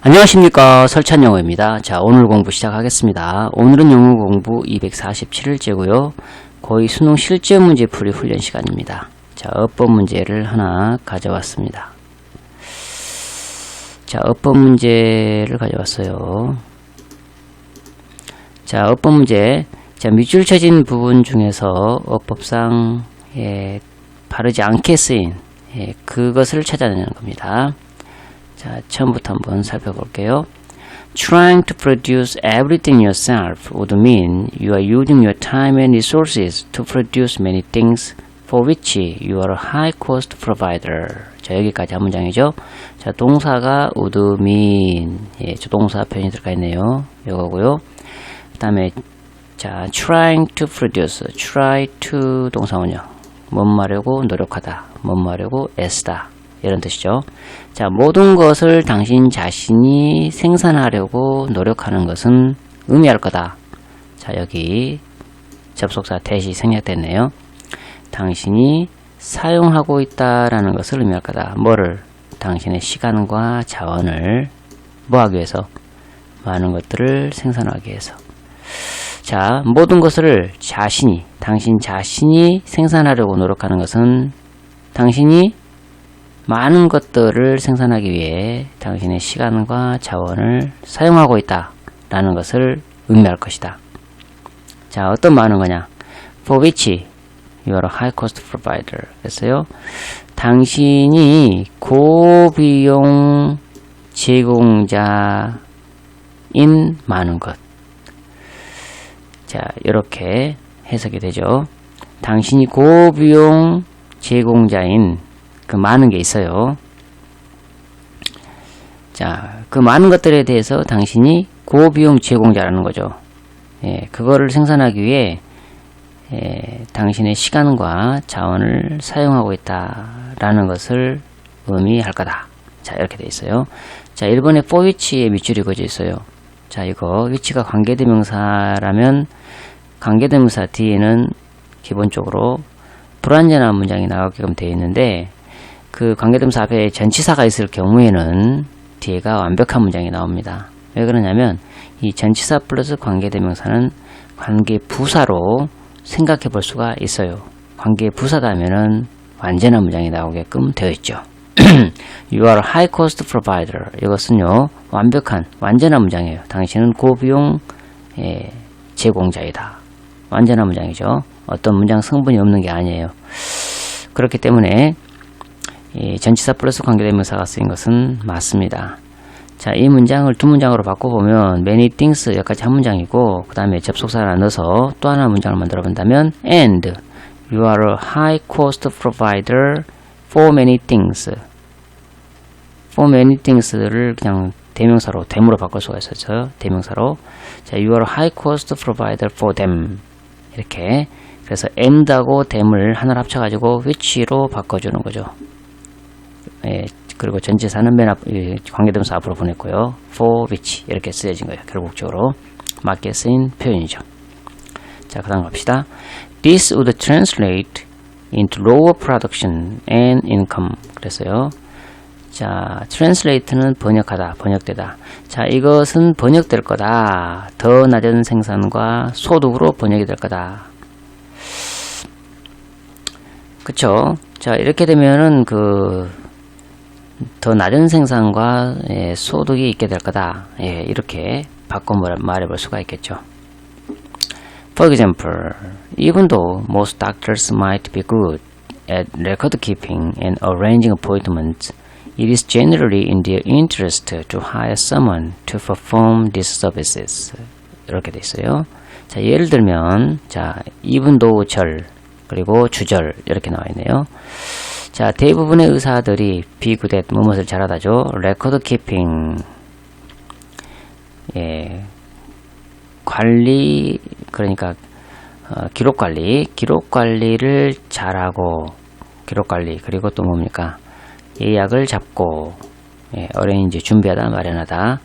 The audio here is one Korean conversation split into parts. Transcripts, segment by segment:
안녕하십니까 설찬 영어입니다. 자 오늘 공부 시작하겠습니다. 오늘은 영어 공부 247일째고요. 거의 수능 실제 문제 풀이 훈련 시간입니다. 자 어법 문제를 하나 가져왔습니다. 자 어법 문제를 가져왔어요. 자 어법 문제 자 밑줄 쳐진 부분 중에서 어법상 예, 바르지 않게 쓰인 예, 그것을 찾아내는 겁니다. 자, 처음부터 한번 살펴볼게요. Trying to produce everything yourself would mean you are using your time and resources to produce many things for which you are a high cost provider. 자, 여기까지 한 문장이죠. 자, 동사가 would mean. 예, 조동사 표현이 들어가 있네요. 이거고요. 그 다음에, 자, trying to produce. try to 동사원형. 뭔 말하고 노력하다. 뭔 말하고 애쓰다. 이런 뜻이죠. 자, 모든 것을 당신 자신이 생산하려고 노력하는 것은 의미할 거다. 자, 여기 접속사 대시 생략됐네요. 당신이 사용하고 있다라는 것을 의미할 거다. 뭐를? 당신의 시간과 자원을 뭐 하기 위해서? 많은 것들을 생산하기 위해서. 자, 모든 것을 자신이, 당신 자신이 생산하려고 노력하는 것은 당신이 많은 것들을 생산하기 위해 당신의 시간과 자원을 사용하고 있다 라는 것을 의미할 것이다. 자, 어떤 많은 거냐? For which you are a high cost provider. 그랬어요. 당신이 고비용 제공자인 많은 것. 자, 이렇게 해석이 되죠. 당신이 고비용 제공자인 그 많은 게 있어요. 자, 그 많은 것들에 대해서 당신이 고비용 제공자라는 거죠. 예, 그거를 생산하기 위해 예, 당신의 시간과 자원을 사용하고 있다라는 것을 의미할 거다. 자, 이렇게 돼 있어요. 자, 1번에 for which에 밑줄이 그어져 있어요. 자, 이거 which가 관계대명사라면 관계대명사 뒤에는 기본적으로 불완전한 문장이 나오게끔 되어 있는데 그 관계대명사 앞에 전치사가 있을 경우에는 뒤에가 완벽한 문장이 나옵니다. 왜 그러냐면 이 전치사 플러스 관계대명사는 관계 부사로 생각해 볼 수가 있어요. 관계 부사다 면은 완전한 문장이 나오게끔 되어 있죠. You are high cost provider. 이것은요, 완벽한, 완전한 문장이에요. 당신은 고비용 예, 제공자이다. 완전한 문장이죠. 어떤 문장 성분이 없는 게 아니에요. 그렇기 때문에 이 전치사 플러스 관계대명사가 쓰인 것은 맞습니다. 자, 이 문장을 두 문장으로 바꿔보면 many things 여기까지 한 문장이고 그 다음에 접속사를 넣어서 또 하나 문장을 만들어 본다면 and you are a high cost provider for many things for many things를 그냥 대명사로 them으로 바꿀 수가 있었죠. 대명사로 자, you are a high cost provider for them 이렇게 그래서 and하고 them을 하나로 합쳐가지고 which로 바꿔주는 거죠. 예, 그리고 맨 앞, 예, 관계대명사 앞으로 보냈고요. for which 이렇게 쓰여진 거예요. 결국적으로 맞게 쓰인 표현이죠. 자, 그 다음 갑시다. This would translate into lower production and income. 그랬어요. 자, translate는 번역하다, 번역되다. 자, 이것은 번역될 거다. 더 낮은 생산과 소득으로 번역이 될 거다. 그쵸? 자, 이렇게 되면은 그, 더 낮은 생산과 예, 소득이 있게 될 거다. 예, 이렇게 바꿔 말해볼 수가 있겠죠. For example, even though most doctors might be good at record keeping and arranging appointments, it is generally in their interest to hire someone to perform these services. 이렇게 돼 있어요. 자, 예를 들면, 자, even though 절, 그리고 주절, 이렇게 나와 있네요. 자, 대부분의 의사들이 비구댓 무엇을 잘하다죠. 레코드 키핑. 예. 관리, 그러니까, 어, 기록 관리. 기록 관리를 잘하고, 기록 관리. 그리고 또 뭡니까? 예약을 잡고, 예, 어레인지 준비하다, 마련하다.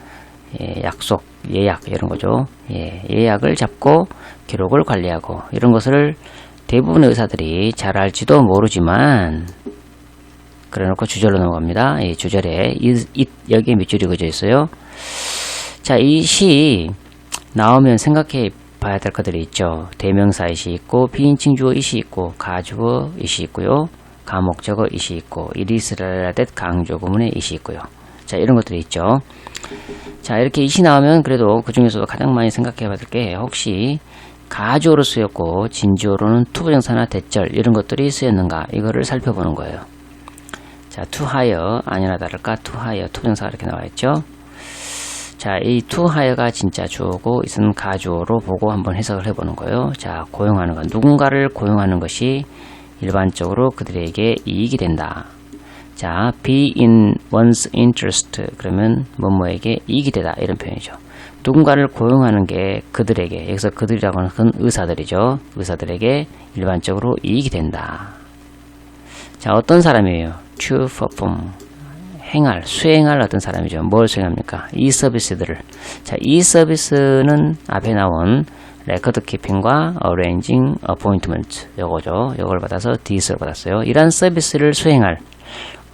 예, 약속, 예약, 이런 거죠. 예, 예약을 잡고, 기록을 관리하고, 이런 것을 대부분의 의사들이 잘 알지도 모르지만, 그래 놓고 주절로 넘어갑니다. 이 주절에 이, 이, 여기에 밑줄이 그어져 있어요. 자, 이 시 나오면 생각해 봐야 될 것들이 있죠. 대명사 이 시 있고, 비인칭 주어 이 시 있고, 가주어 이 시 있고요. 가목적어 이 시 있고, 이리스라듯 강조 구문의 이 시 있고요. 자, 이런 것들이 있죠. 자, 이렇게 이 시 나오면 그래도 그 중에서도 가장 많이 생각해 봐야 될 게 혹시 가주어로 쓰였고, 진주어로는 투부정사나 대절 이런 것들이 쓰였는가, 이거를 살펴보는 거예요. 자, hire 아니나 다를까 hire 투부정사가 이렇게 나와 있죠. 자, 이 hire가 진짜 주어고 이는 가주어로 보고 한번 해석을 해보는 거예요. 자, 고용하는 것 누군가를 고용하는 것이 일반적으로 그들에게 이익이 된다. 자, be in one's interest 그러면 뭐뭐에게 이익이 되다 이런 표현이죠. 누군가를 고용하는 게 그들에게 여기서 그들이라고 하는 건 의사들이죠. 의사들에게 일반적으로 이익이 된다. 자, 어떤 사람이에요? To perform 행할, 수행할 어떤 사람이죠. 뭘 수행합니까? 이 서비스들을. 자, 이 서비스는 앞에 나온 레코드 키핑과 어레인징 어포인트먼트 요거죠. 요걸 받아서 디스를 받았어요. 이러한 서비스를 수행할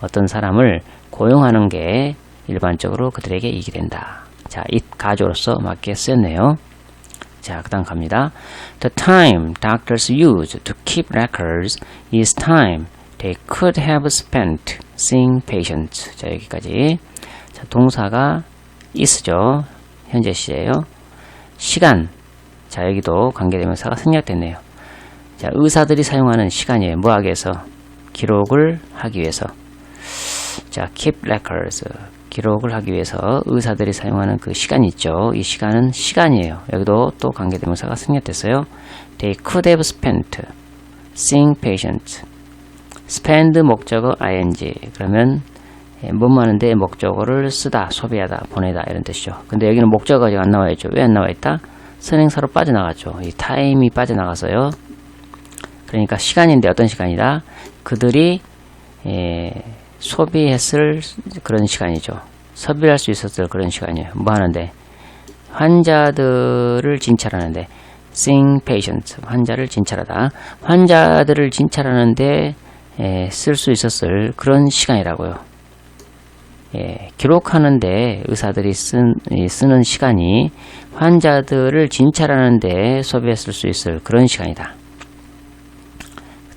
어떤 사람을 고용하는 게 일반적으로 그들에게 이익이 된다. 자, 이 가조로서 맞게 쓰였네요. 자, 그 다음 갑니다. The time doctors use to keep records is time they could have spent seeing patients. 자, 여기까지. 자, 동사가 is죠. 현재 시제예요. 시간. 자, 여기도 관계대명사가 생략됐네요. 자, 의사들이 사용하는 시간이에요. 뭐 위해서? 기록을 하기 위해서. 자, keep records. 기록을 하기 위해서 의사들이 사용하는 그 시간이 있죠. 이 시간은 시간이에요. 여기도 또 관계대명사가 생략됐어요. They could have spent seeing patients. Spend 목적어 ing 그러면 예, 뭐뭐 하는데 목적어를 쓰다, 소비하다, 보내다 이런 뜻이죠. 근데 여기는 목적어가 아직 안 나와 있죠. 왜 안 나와 있다? 선행사로 빠져나갔죠. 이 타임이 빠져나가서요. 그러니까 시간인데 어떤 시간이다? 그들이 예, 소비했을 그런 시간이죠. 소비할 수 있었을 그런 시간이에요. 뭐 하는데? 환자들을 진찰하는데 seeing patient 환자를 진찰하다 환자들을 진찰하는데 예, 쓸 수 있었을 그런 시간이라고요. 예, 기록하는데 의사들이 쓴, 쓰는 시간이 환자들을 진찰하는데 소비했을 수 있을 그런 시간이다.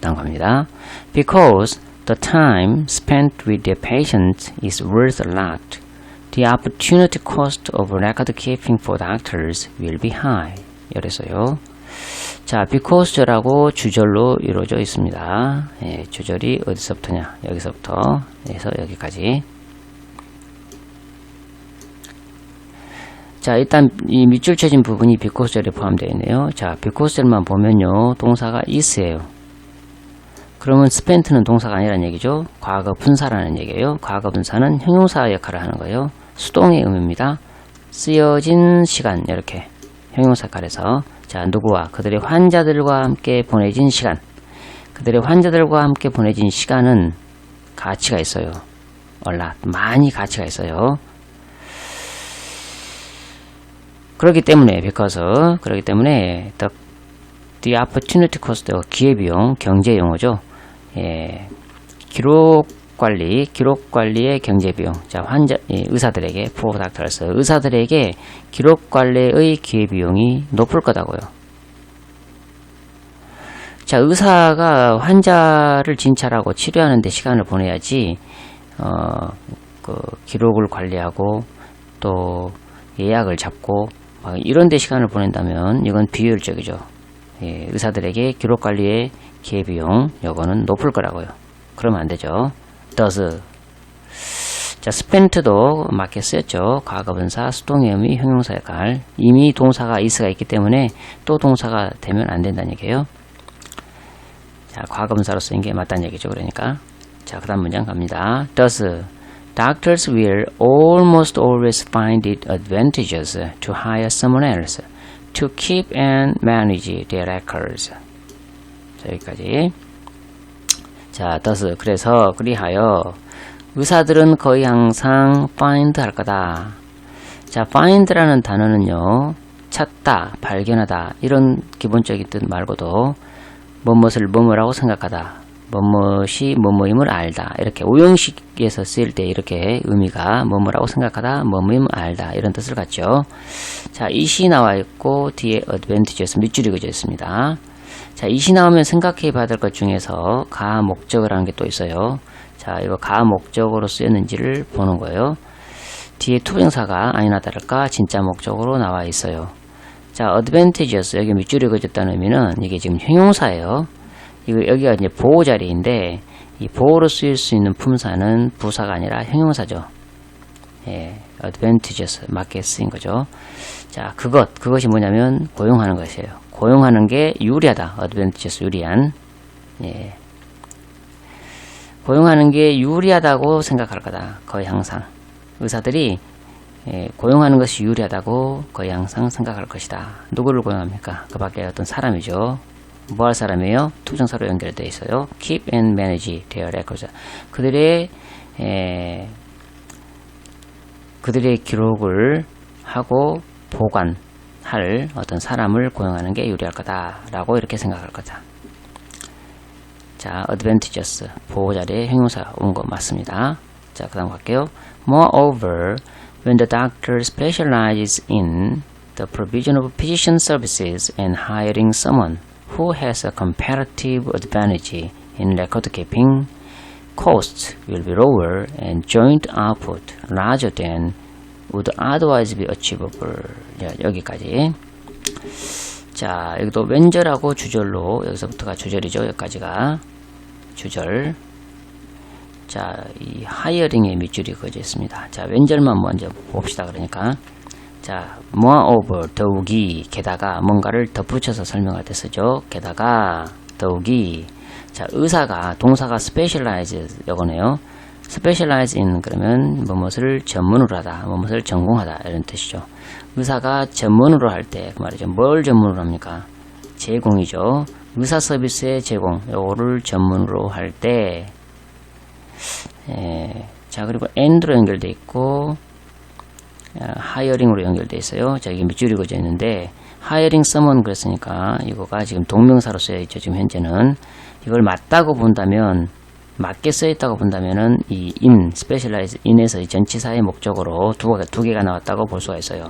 다음 갑니다. Because the time spent with the patient is worth a lot. The opportunity cost of record keeping for doctors will be high. 이래서요. 자, because라고 주절로 이루어져 있습니다. 예, 주절이 어디서부터냐? 여기서부터 해서 여기까지. 자, 일단 이 밑줄 쳐진 부분이 because절에 포함되어 있네요. 자, because절만 보면요. 동사가 is예요. 그러면 spent는 동사가 아니라는 얘기죠. 과거 분사라는 얘기예요. 과거 분사는 형용사 역할을 하는 거예요. 수동의 의미입니다. 쓰여진 시간 이렇게 형용사 역할에서 자 누구와 그들의 환자들과 함께 보내진 시간 그들의 환자들과 함께 보내진 시간은 가치가 있어요. 얼라 많이 가치가 있어요. 그렇기 때문에 because 그렇기 때문에 the, the opportunity cost 기회비용 경제 용어죠. 예, 기록 관리, 기록 관리의 경제 비용. 자, 환자 예, 의사들에게 doctors 의사들에게 기록 관리의 기회 비용이 높을 거다고요. 자, 의사가 환자를 진찰하고 치료하는 데 시간을 보내야지 어, 그 기록을 관리하고 또 예약을 잡고 이런 데 시간을 보낸다면 이건 비효율적이죠. 예, 의사들에게 기록 관리의 기회비용 요거는 높을 거라고요. 그러면 안 되죠. Does 자, spent도 맞게 쓰였죠. 과거분사, 수동의 의미, 형용사 역할. 이미 동사가 is가 있기 때문에 또 동사가 되면 안 된다는 얘기예요. 자, 과거분사로 쓰인 게 맞다는 얘기죠. 그러니까. 자, 그 다음 문장 갑니다. does doctors will almost always find it advantageous to hire someone else to keep and manage their records. 자, 여기까지. 자, thus 그래서 그리하여 의사들은 거의 항상 find 할 거다. 자, find라는 단어는요. 찾다, 발견하다 이런 기본적인 뜻 말고도 무엇을 뭐뭐라고 생각하다, 뭐뭇이 뭐뭐임을 알다. 이렇게 오형식에서 쓰일 때 이렇게 의미가 뭐뭐라고 생각하다, 뭐뭐임을 알다. 이런 뜻을 갖죠. 자, 이시 나와 있고 뒤에 advantage에서 밑줄이 그어져 있습니다. 자, 이시 나오면 생각해 봐야 될 것 중에서 가 목적을 하는 게 또 있어요. 자, 이거 가 목적으로 쓰였는지를 보는 거예요. 뒤에 투병사가 아니나 다를까 진짜 목적으로 나와 있어요. 자, advantage였어. 여기 밑줄이 그어졌다는 의미는 이게 지금 형용사예요. 이거 여기가 이제 보호 자리인데 이 보호로 쓰일 수 있는 품사는 부사가 아니라 형용사죠. 예, advantageous 맞게 쓰인 거죠. 자, 그것 그것이 뭐냐면 고용하는 것이에요. 고용하는 게 유리하다. advantageous 유리한. 예. 고용하는 게 유리하다고 생각할 거다. 거의 항상 의사들이 예, 고용하는 것이 유리하다고 거의 항상 생각할 것이다. 누구를 고용합니까? 그 밖에 어떤 사람이죠. 뭐 할 사람이에요? 투정사로 연결되어 있어요. Keep and manage their records. 그들의 에, 그들의 기록을 하고 보관할 어떤 사람을 고용하는 게 유리할 거다라고 이렇게 생각할 거다. 자, advantageous 보호 자리에 형용사 온 거 맞습니다. 자, 그다음 갈게요. Moreover, when the doctor specializes in the provision of physician services and hiring someone who has a comparative advantage in record keeping, costs will be lower and joint output larger than would otherwise be achievable. 자, 여기까지. 자, 여기도 왼절하고 주절로 여기서부터가 주절이죠. 여기까지가 주절. 자, 이 하이어링의 밑줄이 그어져 있습니다. 자, 왼절만 먼저 봅시다. 그러니까. 자, moreover, 더욱이, 게다가 뭔가를 덧붙여서 설명할 때 쓰죠. 게다가, 더욱이. 자, 의사가, 동사가 specialize, 요거네요. In, 그러면, 뭐뭇을 전문으로 하다, 뭐뭇을 전공하다, 이런 뜻이죠. 의사가 전문으로 할 때, 그 말이죠. 뭘 전문으로 합니까? 제공이죠. 의사 서비스의 제공, 요거를 전문으로 할 때, 예, 자, 그리고 and로 연결돼 있고, 하이어링으로 연결돼 있어요. 자, 이게 밑줄이 그어져 있는데, 하이어링 someone 그랬으니까, 이거가 지금 동명사로 쓰여 있죠. 지금 현재는. 이걸 맞다고 본다면, 맞게 써 있다고 본다면은, 이 in, specialize in에서 이 전치사의 목적으로 두 두 개가 나왔다고 볼 수가 있어요.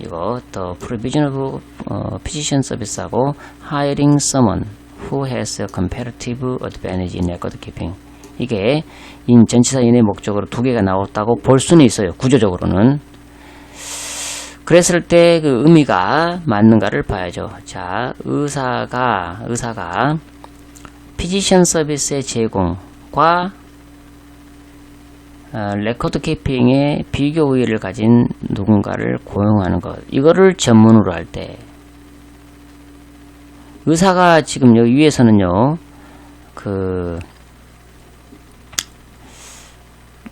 이거, the provision of 어, physician service하고 hiring someone who has a comparative advantage in record keeping. 이게 인 전치사 인의 목적으로 두 개가 나왔다고 볼 수는 있어요. 구조적으로는. 그랬을 때 그 의미가 맞는가를 봐야죠. 자, 의사가 의사가 피지션 서비스의 제공과 어, 레코드 키핑의 비교 우위를 가진 누군가를 고용하는 것. 이거를 전문으로 할 때. 의사가 지금 여기 위에서는요, 그,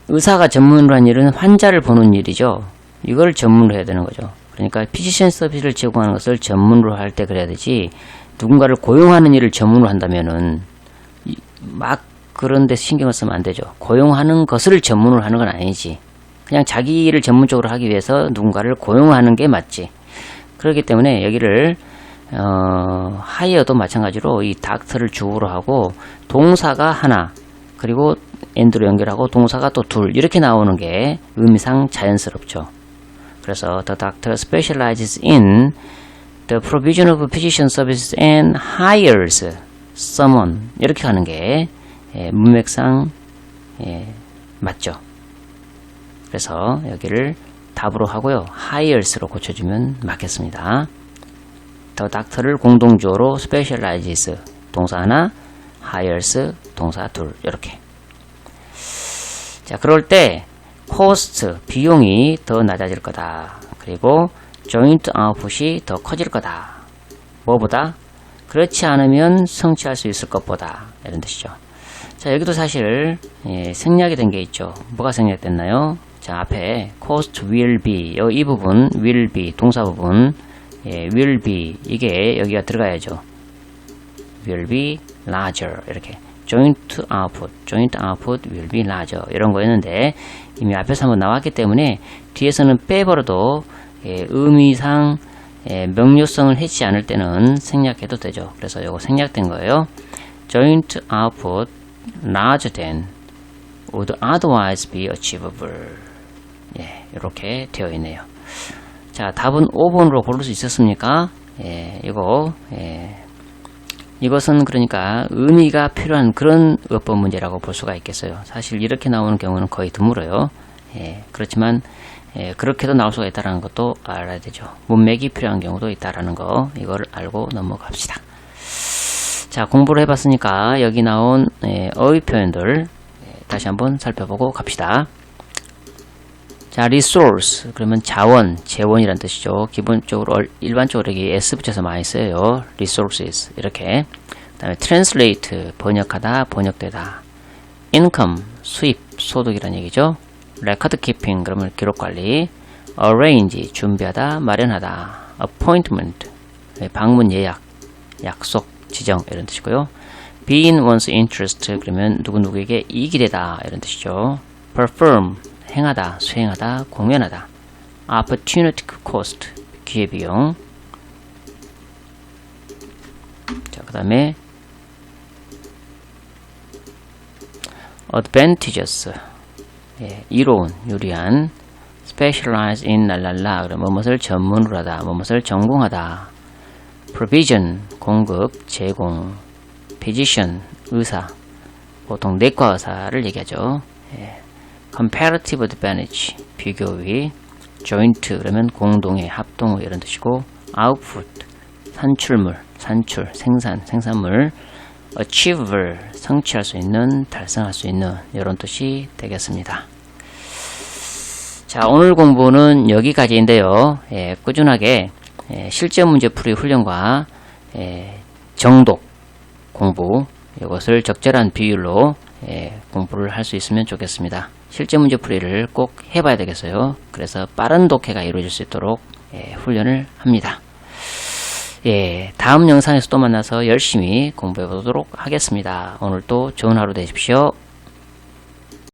의사가 전문으로 한 일은 환자를 보는 일이죠. 이걸 전문으로 해야 되는 거죠. 그러니까 피지션 서비스를 제공하는 것을 전문으로 할 때 그래야 되지, 누군가를 고용하는 일을 전문으로 한다면은, 이- 막 그런 데 신경을 쓰면 안 되죠. 고용하는 것을 전문으로 하는 건 아니지. 그냥 자기 일을 전문적으로 하기 위해서 누군가를 고용하는 게 맞지. 그렇기 때문에 여기를 어, 하이어도 마찬가지로 이 닥터를 주어로 하고 동사가 하나 그리고 엔드로 연결하고 동사가 또 둘 이렇게 나오는 게 의미상 자연스럽죠. 그래서 the doctor specializes in the provision of physician services and hires someone 이렇게 하는 게 예, 문맥상 예, 맞죠. 그래서 여기를 답으로 하고요. hires로 고쳐주면 맞겠습니다. 더 닥터를 공동주어로 specializes 동사 하나, hires 동사 둘 이렇게. 자, 그럴 때 cost 비용이 더 낮아질 거다. 그리고 joint output이 더 커질 거다. 뭐보다? 그렇지 않으면 성취할 수 있을 것보다 이런 뜻이죠. 자, 여기도 사실 예, 생략이 된 게 있죠. 뭐가 생략됐나요? 자, 앞에 cost will be 여, 이 부분 will be 동사 부분 예, will be 이게 여기가 들어가야죠. will be larger 이렇게 joint output, joint output will be larger 이런 거였는데 이미 앞에서 한번 나왔기 때문에 뒤에서는 빼버려도 예, 의미상 예, 명료성을 해치 않을 때는 생략해도 되죠. 그래서 이거 생략된 거예요. joint output larger than would otherwise be achievable. 예, 이렇게 되어 있네요. 자, 답은 5번으로 고를 수 있었습니까? 예, 이거, 예. 이것은 그러니까 의미가 필요한 그런 어법 문제라고 볼 수가 있겠어요. 사실 이렇게 나오는 경우는 거의 드물어요. 예, 그렇지만 예, 그렇게도 나올 수가 있다는 것도 알아야 되죠. 문맥이 필요한 경우도 있다라는 거 이거를 알고 넘어갑시다. 자 공부를 해봤으니까 여기 나온 예, 어휘 표현들 예, 다시 한번 살펴보고 갑시다. 자, resource 그러면 자원, 재원이란 뜻이죠. 기본적으로 얼- 일반적으로 여기 s 붙여서 많이 써요. resources 이렇게. 그다음에 translate 번역하다, 번역되다. income 수입, 소득이란 얘기죠. Record keeping 그러면 기록 관리. arrange 준비하다, 마련하다. appointment 네, 방문 예약, 약속, 지정 이런 뜻이고요. be in one's interest 그러면 누구누구에게 이익이 되다 이런 뜻이죠. perform 행하다, 수행하다, 공연하다. opportunity cost 기회비용. 자, 그 다음에 advantageous 예, 이로운, 유리한 specialize in 랄랄라 그럼 무엇을 전문으로 하다, 무엇을 전공하다 provision 공급, 제공 physician 의사 보통 내과 의사를 얘기하죠. 예. comparative advantage 비교의 joint 그러면 공동의 합동의 이런 뜻이고 output 산출물 산출 생산 생산물 achievable 성취할 수 있는 달성할 수 있는 이런 뜻이 되겠습니다. 자 오늘 공부는 여기까지인데요. 예, 꾸준하게 예, 실제 문제 풀이 훈련과 예, 정독 공부 이것을 적절한 비율로 예, 공부를 할 수 있으면 좋겠습니다. 실제 문제 풀이를 꼭 해봐야 되겠어요. 그래서 빠른 독해가 이루어질 수 있도록 예, 훈련을 합니다. 예, 다음 영상에서 또 만나서 열심히 공부해 보도록 하겠습니다. 오늘도 좋은 하루 되십시오.